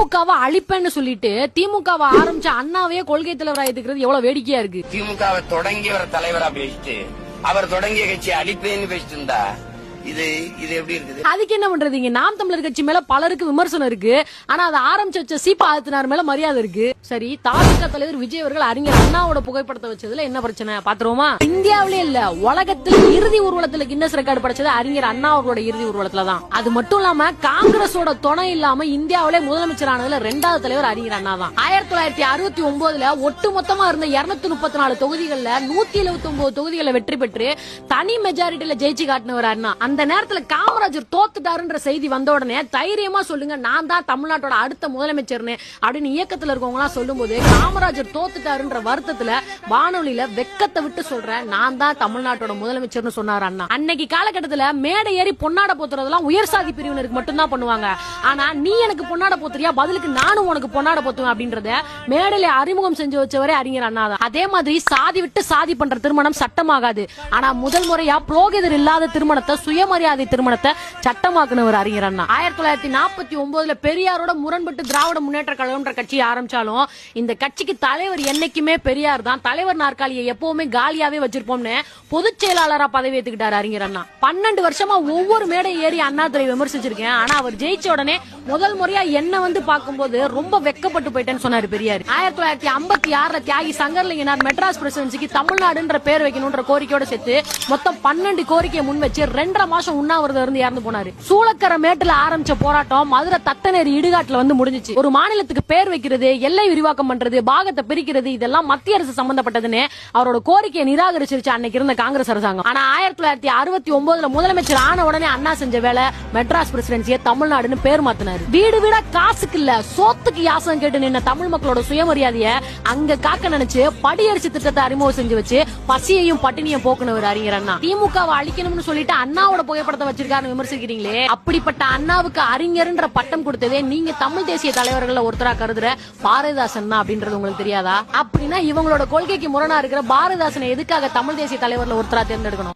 திமுகவை அழிப்பேன்னு சொல்லிட்டு திமுகவை ஆரம்பிச்ச அண்ணாவே கொள்கை தலைவரா இருக்கிறது எவ்வளவு வேடிக்கையா இருக்கு. திமுகவை வர தலைவரா பேசிட்டு அவர் தொடங்கிய கட்சி அழிப்பேன்னு பேசிட்டு இருந்தா இது இது எப்படி இருக்குது? அதுக்கு என்ன பண்றது இங்க நாம் தமிழர் கட்சி மேல பலருக்கு விமர்சனம் இருக்கு. ஆனா அதை ஆரம்பிச்சு வச்ச சீபா மேல மரியாதை இருக்கு. சரி தாவேகா தலைவர் விஜய் அவர்கள் அறிஞர் அண்ணாவோட புகைப்படத்தை வச்சதுல என்ன பிரச்சனை? பாத்துருவோமா? இந்தியாவிலே இல்ல உலகத்துல இறுதி ஊர்வலத்துல கின்னஸ் ரெக்கார்டு படைச்சது அறிஞர் அண்ணா அவர்களோட இறுதி ஊர்வலத்துல தான். அது மட்டும் இல்லாம காங்கிரஸோட துணை இல்லாம இந்தியாவிலே முதலமைச்சரானதுல ரெண்டாவது தலைவர் அறிஞர் அண்ணா தான். ஆயிரத்தி தொள்ளாயிரத்தி அறுபத்தி ஒன்பதுல ஒட்டு மொத்தமா இருந்த இருநூத்தி முப்பத்தி நாலு தொகுதிகள்ல நூத்தி எழுபத்தி ஒன்பது தொகுதிகளை வெற்றி பெற்று தனி மெஜாரிட்டியில ஜெயிச்சு காட்டினவர் அண்ணா. அந்த நேரத்துல காமராஜர் தோத்துட்டாருன்ற செய்தி வந்த உடனே தைரியமா சொல்லுங்க நான் தான் தமிழ்நாட்டோட அடுத்த முதலமைச்சர்னு அப்படின்னு இயக்கத்துல இருக்கவங்க எல்லாம் சொல்லும்போது காமராஜர் தோத்துட்டாருன்ற வருத்தத்துல வானொலியில வெக்கத்தை விட்டு சொல்றேன் நான் தான் தமிழ்நாட்டோட முதலமைச்சர்னு சொன்னார் அண்ணா. அன்னைக்கு காலகட்டத்துல மேடை ஏறி பொன்னாட போத்துறதெல்லாம் உயர் சாதி பிரிவினருக்கு மட்டும்தான் பண்ணுவாங்க. ஆனா நீ எனக்கு பொன்னாட போத்துறியா பதிலுக்கு நானும் உனக்கு பொன்னாட போத்துவேன் அப்படின்றத மேடையில அறிமுகம் செஞ்சு வச்சவரே அறிஞர் அண்ணா தான். அதே மாதிரி சாதி விட்டு சாதி பண்ற திருமணம் சட்டமாகாது. ஆனா முதல் முறையா புரோகிதர் இல்லாத திருமணத்தை சுயமரியாதை திருமணத்தை சட்டமாக்குனவர் அறிஞர் அண்ணா. ஆயிரத்தி தொள்ளாயிரத்தி நாற்பத்தி ஒன்பதுல பெரியாரோட முரண்பட்டு திராவிட முன்னேற்ற கழகம்ன்ற கட்சியை ஆரம்பிச்சாலும் இந்த கட்சிக்கு தலைவர் என்னைக்குமே பெரியார் தான். தலைவர் நாற்காலியை எப்பவுமே காலியாவே வச்சிருப்போம்னு பொதுச் செயலாளரா பதவி ஏத்துக்கிட்டாரு அறிஞர் அண்ணா. பன்னெண்டு வருஷமா ஒவ்வொரு மேடை ஏறி அண்ணாதுரை விமர்சிச்சிருக்கேன். ஆனா அவர் ஜெயிச்ச உடனே முதல் முறையா என்ன வந்து பார்க்கும்போது ரொம்ப வெக்கப்பட்டு போயிட்டேன்னு சொன்னாரு பெரியார். ஆயிரத்தி தொள்ளாயிரத்தி ஐம்பத்தி ஆறுல தியாகி சங்கர்லிங்கனார் மெட்ராஸ் பிரசிடென்சிக்கு தமிழ்நாடுன்ற பேர் வைக்கணும்ன்ற கோரிக்கையோட சேர்த்து மொத்தம் பன்னெண்டு கோரிக்கையை முன் வச்சு ரெண்டரை மாசம் உண்ணாவிரதம் இருந்து இறந்து போனாரு. சூளக்கர மேட்டுல ஆரம்பிச்ச போராட்டம் மதுரை தத்தநேரி இடுகாட்டுல வந்து முடிஞ்சிச்சு. ஒரு மாநிலத்துக்கு பேர் வைக்கிறது எல்லை விரிவாக்கம் பண்றது பாகத்தை பிரிக்கிறது இதெல்லாம் மத்திய அரசு சம்பந்தப்பட்டதுன்னு அவரோட கோரிக்கையை நிராகரிச்சிருச்சு அன்னைக்கு இருந்த காங்கிரஸ் அரசாங்கம். ஆனா ஆயிரத்தி தொள்ளாயிரத்தி அறுபத்தி ஒன்பதுல முதலமைச்சர் ஆன உடனே அண்ணா செஞ்ச வேலை மெட்ராஸ் பிரசிடென்சியை தமிழ்நாடுன்னு பேர் மாத்தினாரு. வீடு வீடா காசுக்கு இல்ல சோத்துக்கு யாசம் கேட்டு நின்ன தமிழ் மக்களோட சுயமரியாதைய அங்க காக்க நினைச்சு படியரிசி திட்டத்தை அறிமுகம் செஞ்சு வச்சு பசியையும் பட்டினியும் போக்குனவர் அறிஞர் அண்ணா. திமுகவை அழிக்கணும்னு சொல்லிட்டு அண்ணாவோட புகைப்படத்தை வச்சிருக்காரு விமர்சிக்கிறீங்களே? அப்படிப்பட்ட அண்ணாவுக்கு அறிஞர்ன்ற பட்டம் கொடுத்ததே நீங்க தமிழ் தேசிய தலைவர்கள் ஒருத்தரா கருதுற பாரதிதாசன் தான் அப்படின்றது உங்களுக்கு தெரியாதா? அப்படின்னா இவங்களோட கொள்கைக்கு முரணா இருக்கிற பாரதிதாசனை எதுக்காக தமிழ் தேசிய தலைவர்ல ஒருத்தரா தேர்ந்தெடுக்கணும்?